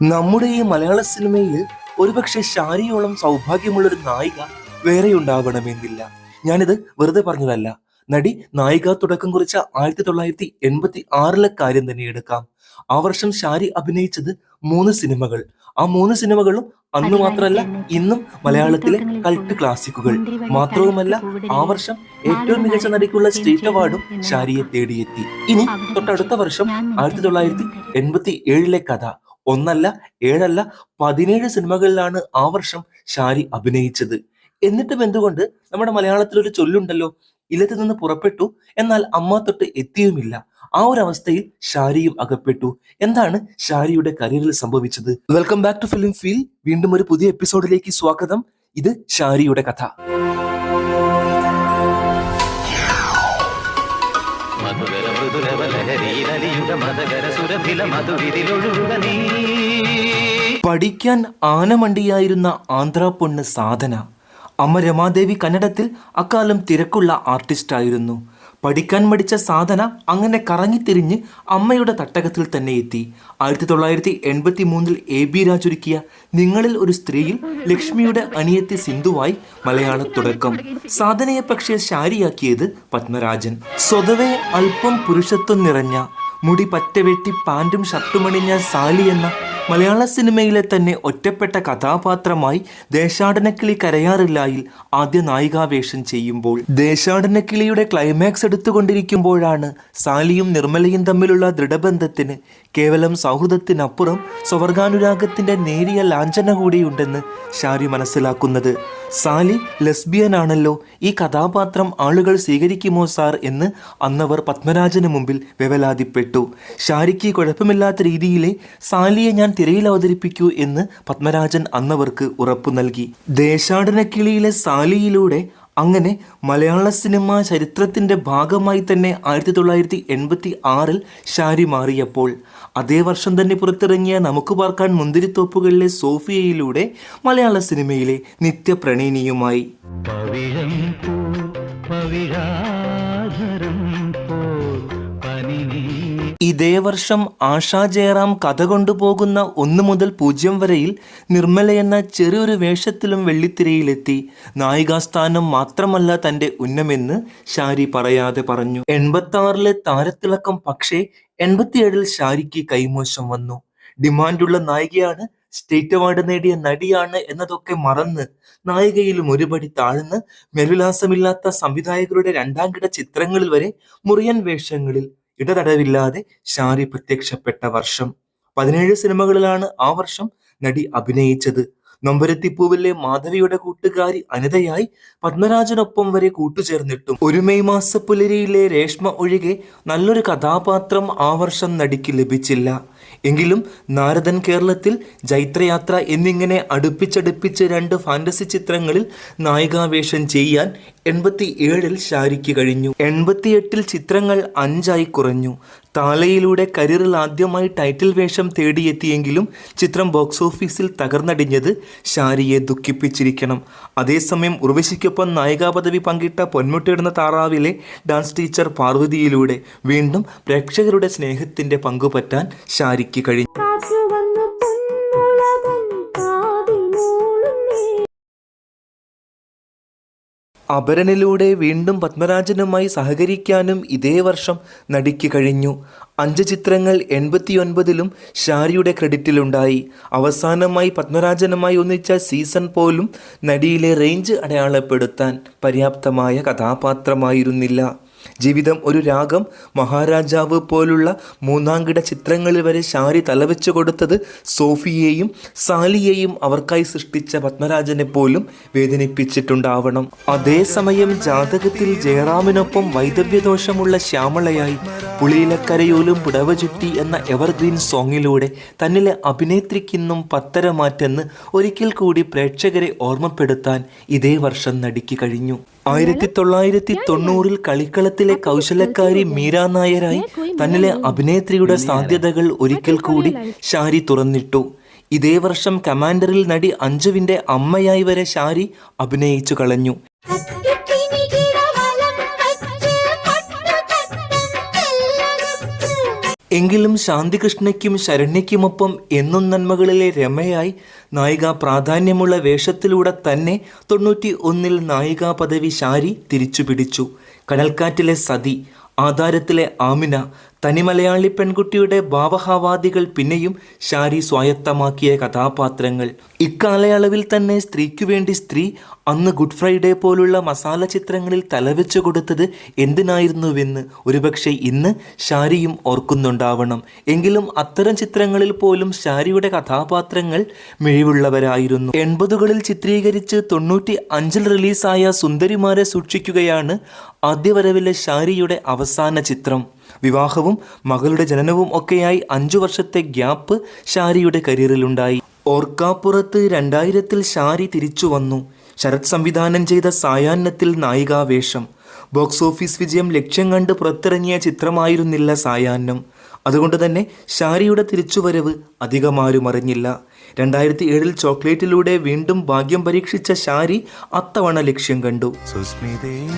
നമ്മുടെ ഈ മലയാള സിനിമയിൽ ഒരുപക്ഷെ ശാരിയോളം സൗഭാഗ്യമുള്ളൊരു നായിക വേറെ ഉണ്ടാവണമെന്നില്ല ഞാനിത് വെറുതെ പറഞ്ഞതല്ല. നടി നായിക തുടക്കം കുറിച്ച ആയിരത്തി തൊള്ളായിരത്തി എൺപത്തി ആറിലെ കാര്യം തന്നെ എടുക്കാം. ആ വർഷം ഷാരി അഭിനയിച്ചത് മൂന്ന് സിനിമകൾ. ആ മൂന്ന് സിനിമകളും അന്ന് മാത്രമല്ല ഇന്നും മലയാളത്തിലെ കൾട്ട് ക്ലാസിക്കുകൾ. മാത്രവുമല്ല ആ വർഷം ഏറ്റവും മികച്ച നടിക്കുള്ള സ്റ്റേറ്റ് അവാർഡും ഷാരിയെ തേടിയെത്തി. ഇനി തൊട്ടടുത്ത വർഷം ആയിരത്തി തൊള്ളായിരത്തി എൺപത്തി ഏഴിലെ കഥ. ഒന്നല്ല ഏഴല്ല പതിനേഴ് സിനിമകളിലാണ് ആ വർഷം ഷാരി അഭിനയിച്ചത്. എന്നിട്ടും എന്തുകൊണ്ട് നമ്മുടെ മലയാളത്തിൽ ഒരു ചൊല്ലുണ്ടല്ലോ ഇല്ലത്തിൽ നിന്ന് പുറപ്പെട്ടു എന്നാൽ അമ്മ തൊട്ട് എത്തിയുമില്ല. ആ ഒരു അവസ്ഥയിൽ ഷാരിയും അകപ്പെട്ടു. എന്താണ് ഷാരിയുടെ കരിയറിൽ സംഭവിച്ചത്? Welcome back to film feel വീണ്ടും ഒരു പുതിയ എപ്പിസോഡിലേക്ക് സ്വാഗതം. ഇത് ഷാരിയുടെ കഥ. പഠിക്കാൻ ആനമണ്ടിയായിരുന്ന ആന്ധ്ര പൊണ്ണ് സാധന. അമ്മ രമാദേവി കന്നഡത്തിൽ അക്കാലം തിരക്കുള്ള ആർട്ടിസ്റ്റായിരുന്നു. പഠിക്കാൻ മടിച്ച സാധന അങ്ങനെ കറങ്ങിത്തിരിഞ്ഞ് അമ്മയുടെ തട്ടകത്തിൽ തന്നെ എത്തി. ആയിരത്തി തൊള്ളായിരത്തി എൺപത്തി മൂന്നിൽ എ ബി രാജൊരുക്കിയ നിങ്ങളിൽ ഒരു സ്ത്രീയിൽ ലക്ഷ്മിയുടെ അനിയത്തി സിന്ധുവായി മലയാള തുടക്കം. സാധനയെ പക്ഷേ ശാരിയാക്കിയത് പത്മരാജൻ. സ്വതവേ അല്പം പുരുഷത്വം നിറഞ്ഞ മുടി പറ്റവെട്ടി പാന്റും ഷർട്ടുമണിഞ്ഞ സാലി എന്ന മലയാള സിനിമയിലെ തന്നെ ഒറ്റപ്പെട്ട കഥാപാത്രമായി ദേശാടനക്കിളി കരയാറില്ലായിൽ ആദ്യ നായികാവേഷം ചെയ്യുമ്പോൾ ദേശാടനക്കിളിയുടെ ക്ലൈമാക്സ് എടുത്തുകൊണ്ടിരിക്കുമ്പോഴാണ് സാലിയും നിർമ്മലയും തമ്മിലുള്ള ദൃഢബന്ധത്തിന് കേവലം സൗഹൃദത്തിനപ്പുറം സ്വവർഗാനുരാഗത്തിന്റെ നേരിയ ലാഞ്ചന കൂടിയുണ്ടെന്ന് ഷാരി മനസ്സിലാക്കുന്നത്. സാലി ലെസ്ബിയൻ ആണല്ലോ ഈ കഥാപാത്രം ആളുകൾ സ്വീകരിക്കുമോ സാർ എന്ന് അന്നവർ പത്മരാജന് മുമ്പിൽ വ്യവലാതിപ്പെട്ടു ഷാരിക്ക് കുഴപ്പമില്ലാത്ത രീതിയിലെ സാലിയെ ഞാൻ തിരയിൽ അവതരിപ്പിക്കൂ എന്ന് പത്മരാജൻ അന്നവർക്ക് ഉറപ്പു നൽകി. ദേശാടനക്കിളിയിലെ സാലിയിലൂടെ അങ്ങനെ മലയാള സിനിമാ ചരിത്രത്തിന്റെ ഭാഗമായി തന്നെ ആയിരത്തി തൊള്ളായിരത്തി എൺപത്തി ആറിൽ ഷാരി മാറിയപ്പോൾ അതേ വർഷം തന്നെ പുറത്തിറങ്ങിയ നമുക്ക് പാർക്കാൻ മുന്തിരിത്തോപ്പുകളിലെ സോഫിയയിലൂടെ മലയാള സിനിമയിലെ നിത്യപ്രണയിനിയുമായി. പവിഴം പവിഴാധരം ഇതേ വർഷം ആശാ ജയറാം കഥ കൊണ്ടുപോകുന്ന ഒന്ന് മുതൽ പൂജ്യം വരെയിൽ നിർമ്മല എന്ന ചെറിയൊരു വേഷത്തിലും വെള്ളിത്തിരയിലെത്തി. നായികാസ്ഥാനം മാത്രമല്ല തന്റെ ഉന്നമെന്ന് ഷാരി പറയാതെ പറഞ്ഞു. എൺപത്തി താരത്തിളക്കം പക്ഷേ എൺപത്തിയേഴിൽ ഷാരിക്ക് കൈമോശം വന്നു. ഡിമാൻഡുള്ള നായികയാണ് സ്റ്റേറ്റ് അവാർഡ് നേടിയ നടിയാണ് എന്നതൊക്കെ മറന്ന് നായികയിലും ഒരുപടി താഴ്ന്ന് മെരുലാസമില്ലാത്ത സംവിധായകരുടെ രണ്ടാം കിട ചിത്രങ്ങളിൽ വരെ മുറിയൻ വേഷങ്ങളിൽ ഇടതടവില്ലാതെ ഷാരി പ്രത്യക്ഷപ്പെട്ട വർഷം. പതിനേഴ് സിനിമകളിലാണ് ആ വർഷം നടി അഭിനയിച്ചത്. നൊമ്പരത്തിപ്പൂവിലെ മാധവിയുടെ കൂട്ടുകാരി അനിതയായി പത്മരാജനൊപ്പം വരെ കൂട്ടുചേർന്നിട്ടും. ഒരു മെയ് മാസ പുലരിയിലെ രേഷ്മ ഒഴികെ നല്ലൊരു കഥാപാത്രം ആ വർഷം നടിക്ക് ലഭിച്ചില്ല. എങ്കിലും നാരദൻ കേരളത്തിൽ ജൈത്രയാത്ര എന്നിങ്ങനെ അടുപ്പിച്ചടുപ്പിച്ച് രണ്ട് ഫാന്റസി ചിത്രങ്ങളിൽ നായികാവേഷം ചെയ്യാൻ എൺപത്തി ഏഴിൽ ഷാരിക്ക് കഴിഞ്ഞു. എൺപത്തിയെട്ടിൽ ചിത്രങ്ങൾ അഞ്ചായി കുറഞ്ഞു. താലയിലൂടെ കരിയറിൽ ആദ്യമായി ടൈറ്റിൽ വേഷം തേടിയെത്തിയെങ്കിലും ചിത്രം ബോക്സ് ഓഫീസിൽ തകർന്നടിഞ്ഞത് ഷാരിയെ ദുഃഖിപ്പിച്ചിരിക്കണം. അതേസമയം ഉർവശിക്കൊപ്പം നായികാ പദവി പങ്കിട്ട പൊന്മുട്ടയിടുന്ന താറാവിലെ ഡാൻസ് ടീച്ചർ പാർവതിയിലൂടെ വീണ്ടും പ്രേക്ഷകരുടെ സ്നേഹത്തിന്റെ പങ്കുപറ്റാൻ ഷാരിക്ക് കഴിഞ്ഞു. അപരനിലൂടെ വീണ്ടും പത്മരാജനുമായി സഹകരിക്കാനും ഇതേ വർഷം നടിക്ക് കഴിഞ്ഞു. അഞ്ച് ചിത്രങ്ങൾ എൺപത്തിയൊൻപതിലും ഷാരിയുടെ ക്രെഡിറ്റിലുണ്ടായി. അവസാനമായി പത്മരാജനുമായി ഒന്നിച്ച സീസൺ പോലും നടിയിലെ റേഞ്ച് അടയാളപ്പെടുത്താൻ പര്യാപ്തമായ കഥാപാത്രമായിരുന്നില്ല. ജീവിതം ഒരു രാഗം മഹാരാജാവ് പോലുള്ള മൂന്നാംകിട ചിത്രങ്ങളിൽ വരെ ഷാരി തലവെച്ചു കൊടുത്തത് സോഫിയെയും സാലിയെയും അവർക്കായി സൃഷ്ടിച്ച പത്മരാജനെ പോലും വേദനിപ്പിച്ചിട്ടുണ്ടാവണം. അതേസമയം ജാതകത്തിൽ ജയറാമിനൊപ്പം വൈദവ്യദോഷമുള്ള ശ്യാമളയായി പുളിയിലക്കരയോലും പുടവ ചുറ്റി എന്ന എവർഗ്രീൻ സോങ്ങിലൂടെ തന്നിലെ അഭിനേത്രിക്കിന്നും പത്തര മാറ്റെന്ന് ഒരിക്കൽ കൂടി പ്രേക്ഷകരെ ഓർമ്മപ്പെടുത്താൻ ഇതേ വർഷം നടിക്ക് കഴിഞ്ഞു. ആയിരത്തി തൊള്ളായിരത്തി തൊണ്ണൂറിൽ കളിക്കളത്തിലെ കൗശലക്കാരി മീര നായരായി തന്നിലെ അഭിനേത്രിയുടെ സാധ്യതകൾ ഒരിക്കൽ കൂടി ഷാരി തുറന്നിട്ടു. ഇതേ വർഷം കമാൻഡറിൽ നടി അഞ്ജുവിന്റെ അമ്മയായി വരെ ഷാരി അഭിനയിച്ചു കളഞ്ഞു. എങ്കിലും ശാന്തികൃഷ്ണയ്ക്കും ശരണ്യയ്ക്കുമൊപ്പം എന്നും നന്മകളിലെ രമയായി നായിക പ്രാധാന്യമുള്ള വേഷത്തിലൂടെ തന്നെ തൊണ്ണൂറ്റി ഒന്നിൽ നായികാ പദവി ശാരി തിരിച്ചു പിടിച്ചു കടൽക്കാറ്റിലെ സതി ആധാരത്തിലെ ആമിന തനിമലയാളി പെൺകുട്ടിയുടെ ഭാവഹാവാദികൾ പിന്നെയും ഷാരി സ്വായത്തമാക്കിയ കഥാപാത്രങ്ങൾ. ഇക്കാലയളവിൽ തന്നെ സ്ത്രീക്കു വേണ്ടി സ്ത്രീ അന്ന് ഗുഡ് ഫ്രൈഡേ പോലുള്ള മസാല ചിത്രങ്ങളിൽ തലവെച്ചു കൊടുത്തത് എന്തിനായിരുന്നുവെന്ന് ഒരുപക്ഷെ ഇന്ന് ഷാരിയും ഓർക്കുന്നുണ്ടാവണം. എങ്കിലും അത്തരം ചിത്രങ്ങളിൽ പോലും ഷാരിയുടെ കഥാപാത്രങ്ങൾ മിഴിവുള്ളവരായിരുന്നു. എൺപതുകളിൽ ചിത്രീകരിച്ച് തൊണ്ണൂറ്റി അഞ്ചിൽ റിലീസായ സുന്ദരിമാരെ സൂക്ഷിക്കുകയാണ് ആദ്യവരവിലെ ഷാരിയുടെ അവസാന ചിത്രം. വിവാഹവും മകളുടെ ജനനവും ഒക്കെയായി അഞ്ചു വർഷത്തെ ഗ്യാപ്പ് ഷാരിയുടെ കരിയറിലുണ്ടായി. ഓർക്കാപ്പുറത്ത് രണ്ടായിരത്തിൽ ഷാരി തിരിച്ചു വന്നു. ശരത് സംവിധാനം ചെയ്ത സായാഹ്നത്തിൽ നായികാവേഷം. ബോക്സ് ഓഫീസ് വിജയം ലക്ഷ്യം കണ്ട് പുറത്തിറങ്ങിയ ചിത്രമായിരുന്നില്ല സായാഹ്നം. അതുകൊണ്ട് തന്നെ ഷാരിയുടെ തിരിച്ചുവരവ് അധികമാരും അറിഞ്ഞില്ല. രണ്ടായിരത്തി ഏഴിൽ ചോക്ലേറ്റിലൂടെ വീണ്ടും ഭാഗ്യം പരീക്ഷിച്ച ഷാരി അത്തവണ ലക്ഷ്യം കണ്ടു. സുസ്മിതേ